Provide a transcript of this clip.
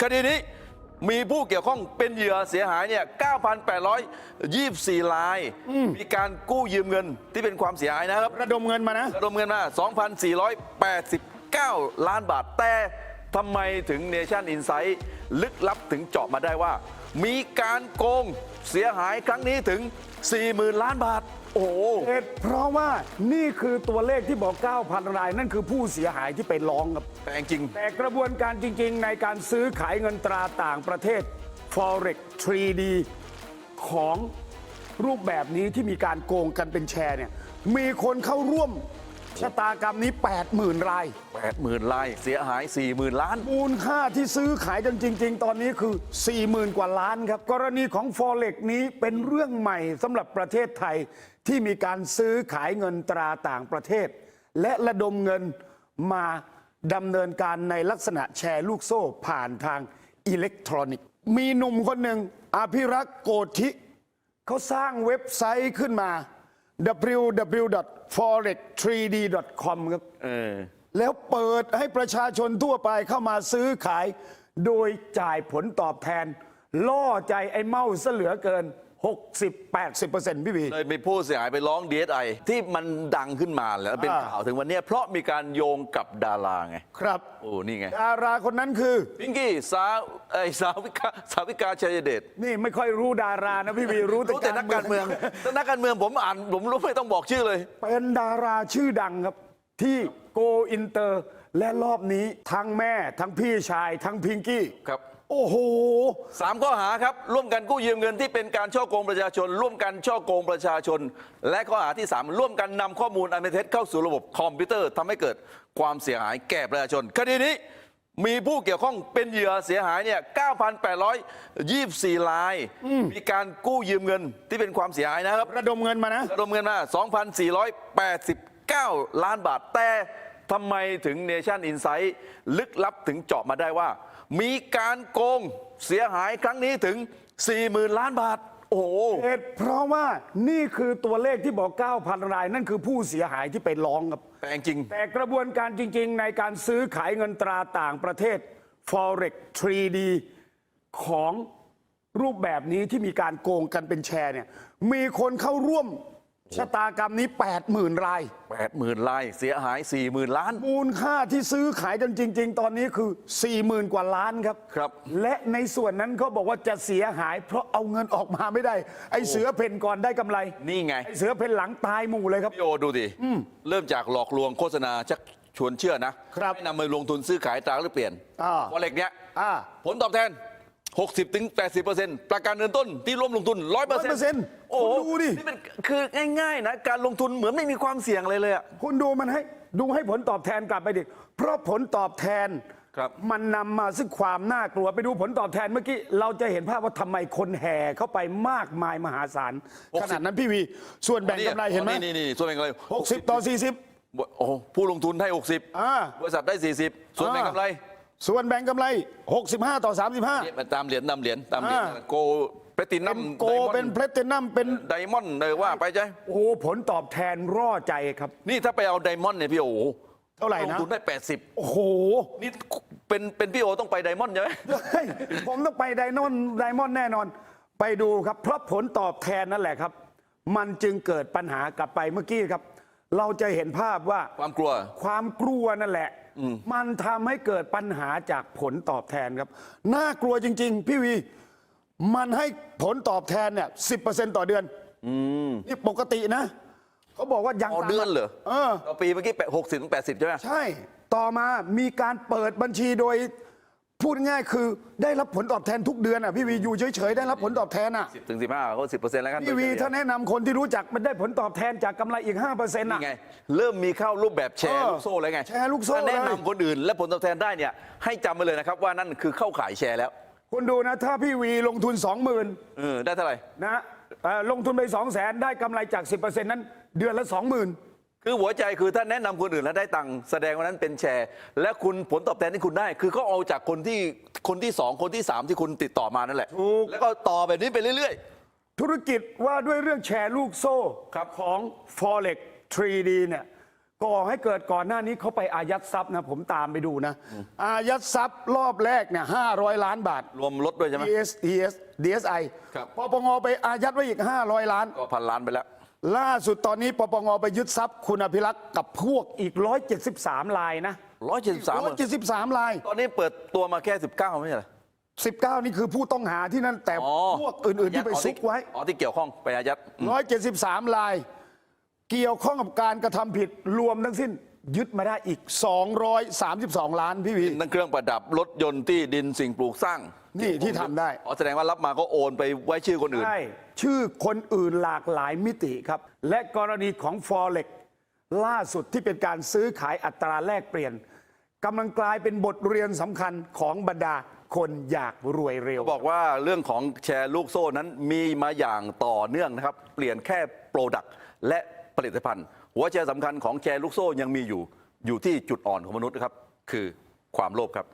คดีนี้มีผู้เกี่ยวข้องเป็นเหยื่อเสียหายเนี่ย 9,824 ราย มีการกู้ยืมเงินที่เป็นความเสียหายนะครับ ระดมเงินมานะ ระดมเงินมา 2,489 ล้านบาท แต่ทำไมถึงเนชั่นอินไซ h ์ลึกลับถึงเจาะมาได้ว่า มีการโกงเสียหายครั้งนี้ถึง 40,000 ล้านบาท โอ้โหเหตุเพราะว่านี่คือตัวเลขที่บอก 9,000 ราย นั่นคือผู้เสียหายที่ไปร้องครับแต่จริง แต่กระบวนการจริง ๆ ในการซื้อขายเงินตราต่างประเทศ Forex 3D ของรูปแบบนี้ที่มีการโกงกันเป็นแชร์เนี่ยมีคนเข้าร่วม ชะตากรรมนี้ 80,000 ราย 80,000ลายเสียหาย 40,000 ล้าน มูลค่าที่ซื้อขายกันจริง ๆ ตอนนี้คือ 40,000 กว่าล้านครับ กรณีของ Forex นี้เป็นเรื่องใหม่สำหรับประเทศไทยที่มีการซื้อขายเงินตราต่างประเทศ และระดมเงินมาดำเนินการในลักษณะแชร์ลูกโซ่ผ่านทางอิเล็กทรอนิกส์ มีหนุ่มคนหนึ่งอภิรักษ์โกธิเขาสร้างเว็บไซต์ขึ้นมา www.forex3d.com ครับเออ แล้วเปิดให้ประชาชนทั่วไปเข้ามาซื้อขาย โดยจ่ายผลตอบแทน ล่อใจไอ้เมาซะเหลือเกิน 60-80%พี่บี เลยมีผู้เสียหายไปร้อง DSI ที่มันดังขึ้นมาแล้วเป็นอ่า ข่าวถึงวันเนี้ยเพราะมีการโยงกับดาราไง ครับ โอ้ นี่ไง ดาราคนนั้นคือ พิงกี้สาวไอยสาวิกาสาวิกาชัยเดชนี่ไม่ค่อยรู้ดารานะพี่บีรู้รู้แต่นักการเมืองแต่นักการเมืองผมอ่าน ผมรู้ไม่ต้องบอกชื่อเลย เป็นดาราชื่อดังครับ ที่โกอินเตอร์ และรอบนี้ทั้งแม่ทั้งพี่ชายทั้งพิงกี้ ครับ โอ้โห สามข้อหาครับ ร่วมกันกู้ยืมเงินที่เป็นการช่อโกงประชาชน ร่วมกันช่อโกงประชาชน และข้อหาที่ 3 ร่วมกันนำข้อมูลอันเป็นเท็จเข้าสู่ระบบคอมพิวเตอร์ทำให้เกิดความเสียหายแก่ประชาชน คดีนี้มีผู้เกี่ยวข้องเป็นเหยื่อเสียหายเนี่ย 9,824 ราย มีการกู้ยืมเงินที่เป็นความเสียหายนะครับ ระดมเงินมานะ ระดมเงินมา 2,489 ล้านบาท แต่ ทำไมถึงเนชั่นอินไซ h ์ลึกลับถึงเจาะมาได้ว่า มีการโกงเสียหายครั้งนี้ถึง 40,000 ล้านบาท โอ้โห เหตุเพราะว่านี่คือตัวเลขที่บอก 9,000 ราย นั่นคือผู้เสียหายที่ไปร้องครับแต่จริง แต่กระบวนการจริง ๆ ในการซื้อขายเงินตราต่างประเทศ Forex 3D ของรูปแบบนี้ที่มีการโกงกันเป็นแชร์เนี่ยมีคนเข้าร่วม ชะตากรรมนี้ 80,000 ราย 80,000ลายเสียหาย 40,000 ล้าน มูลค่าที่ซื้อขายกันจริง ๆ ตอนนี้คือ 40,000 กว่าล้านครับ ครับ และในส่วนนั้นเขาบอกว่าจะเสียหาย เพราะเอาเงินออกมาไม่ได้ ไอ้เสือเพ่นก่อนได้กำไรนี่ไงไอ้เสือเพ่นหลังตายหมู่เลยครับ พี่โอดูดิเริ่มจากหลอกลวงโฆษณาชักชวนเชื่อนะครับ ให้นำไปลงทุนซื้อขายตราหรือเปลี่ยนอ่าว่าเหล็กเนี้ยอ่า ผลตอบแทน 60ถึง80%ประกันเงินต้นที่ร่วมลงทุน 100% 100%โอ้โหคุณดูดิ นี่เป็นคือง่ายๆนะ การลงทุนเหมือนไม่มีความเสี่ยงเลยเลยอะ คุณดูมันให้ดูให้ผลตอบแทนกลับไปดิเพราะผลตอบแทนครับ มันนำมาซึ่งความน่ากลัวไปดูผลตอบแทนเมื่อกี้ เราจะเห็นภาพว่าทำไมคนแห่เข้าไปมากมายมหาศาล60ขนาดนั้นพี่วี ส่วนแบ่งกำไรเห็นไหมนี่นี่ส่วนแบ่งกำไร60 ต่อ 40 โอ้โหผู้ลงทุนให้อ่า60บริษัทได้ 40 ส่วนแบ่งกำไร ส่วนแบ่งกำไร 65 ต่อ 35เนี่ยมันตามเหรียญนำเหรียญตามเหรียญอ่า โกแพลตินัเป็มนโกเป็นเพลตินัมเป็นไดมอนด์เลยว่าไปใช่โอ้โหผลตอบแทนร่อใจครับ นี่ถ้าไปเอาไดมอนด์เนี่ยพี่โอเท่าไหร่นะลงทุนได้ 80 โอ้โหนี่เป็นเป็นพี่โอต้องไปไดมอนด์ใช่ไหม เฮ้ยผมต้องไปไดนอนไดมอนด์แน่นอน ไปดูครับ เพราะผลตอบแทนนั่นแหละครับ มันจึงเกิดปัญหากลับไปเมื่อกี้ครับ เราจะเห็นภาพว่าความกลัว ความกลัวนั่นแหละ มันทำให้เกิดปัญหาจากผลตอบแทนครับ น่ากลัวจริง ๆ พี่วี มันให้ผลตอบแทนเนี่ยสิต่อเดือนนี่ปกตินะ เขาบอกว่ายังอ๋อตามเดือนเหรอเออต่อปีเมื่อกี้หกสิบถึงแปดสิบใช่ไหมใช่ ต่อมามีการเปิดบัญชีโดย พูดง่ายๆคือได้รับผลตอบแทนทุกเดือนอะพี่วีอยู่เฉยๆได้รับผลตอบแทนอะสิบถึงสิบห้าก็สิบเปอร์เซ็นต์แล้วกันพี่วีโดยเฉลี่ยถ้าแนะนำคนที่รู้จักมันได้ผลตอบแทนจากกำไรอีก5%อะ นี่ไง เริ่มมีเข้ารูปแบบแชร์เออลูกโซ่เลยไงแชร์ลูกโซ่ถ้าแนะเลย นำคนอื่น และผลตอบแทนได้เนี่ยให้จำไปเลยนะครับว่านั่นคือเข้าขายแชร์แล้วคุณดูนะถ้าพี่วีลงทุน 20,000เออได้เท่าไหร่ นะเอ่อลงทุนไป 2 0 0 0 0 0 ได้กำไรจาก 10%นั้นเดือนละ 20,000 คือหัวใจคือถ้าแนะนำคนอื่นแล้วได้ตังค์แสดงว่านั้นเป็นแชร์ และคุณผลตอบแทนที่คุณได้ คือเขาเอาจากคนที่คนที่สองคนที่สามที่คุณติดต่อมานั่นแหละ ถูก แล้วก็ต่อแบบนี้ไปเรื่อย ธุรกิจว่าด้วยเรื่องแชร์ลูกโซ่ครับ ของ Forex 3D เนี่ยก่อให้เกิดก่อนหน้านี้เขาไปอายัดทรัพย์นะ ผมตามไปดูนะ อายัดทรัพย์รอบแรกเนี่ยห้าร้อยล้านบาทรวมรถด้วยใช่ไหม DS DS DSI ครับ ปปงไปอายัดไว้อีก 500 ล้าน ก็พันล้านไปแล้ว ล่าสุดตอนนี้ปปงไปยึดทรัพย์คุณอภิรักษ์กับพวกอีก 173 ลายนะ173 173 ลาย ตอนนี้เปิดตัวมาแค่19ไม่ใช่เหรอ 19 นี่คือผู้ต้องหาที่นั่นแต่อ๋อ พวกอื่นๆที่ไปซุกไว้ อ๋อที่เกี่ยวข้องไปอายัด173 ลาย เกี่ยวข้องกับการกระทำผิดรวมทั้งสิ้น ยึดมาได้อีก 232 ล้านพี่วี ทั้งเครื่องประดับรถยนต์ที่ดินสิ่งปลูกสร้าง นี่ที่ทำได้ อ๋อแสดงว่ารับมาก็โอนไปไว้ชื่อคนอื่น ใช่ชื่อคนอื่นหลากหลายมิติครับ และกรณีของ Forex ล่าสุดที่เป็นการซื้อขายอัตราแลกเปลี่ยนกำลังกลายเป็นบทเรียนสำคัญของบรรดาคนอยากรวยเร็ว บอกว่าเรื่องของแชร์ลูกโซ่นั้นมีมาอย่างต่อเนื่องนะครับ เปลี่ยนแค่โปรดักต์และผลิตภัณฑ์ หัวใจสำคัญของแชร์ลูกโซ่ยังมีอยู่ อยู่ที่จุดอ่อนของมนุษย์นะครับ คือความโลภครับ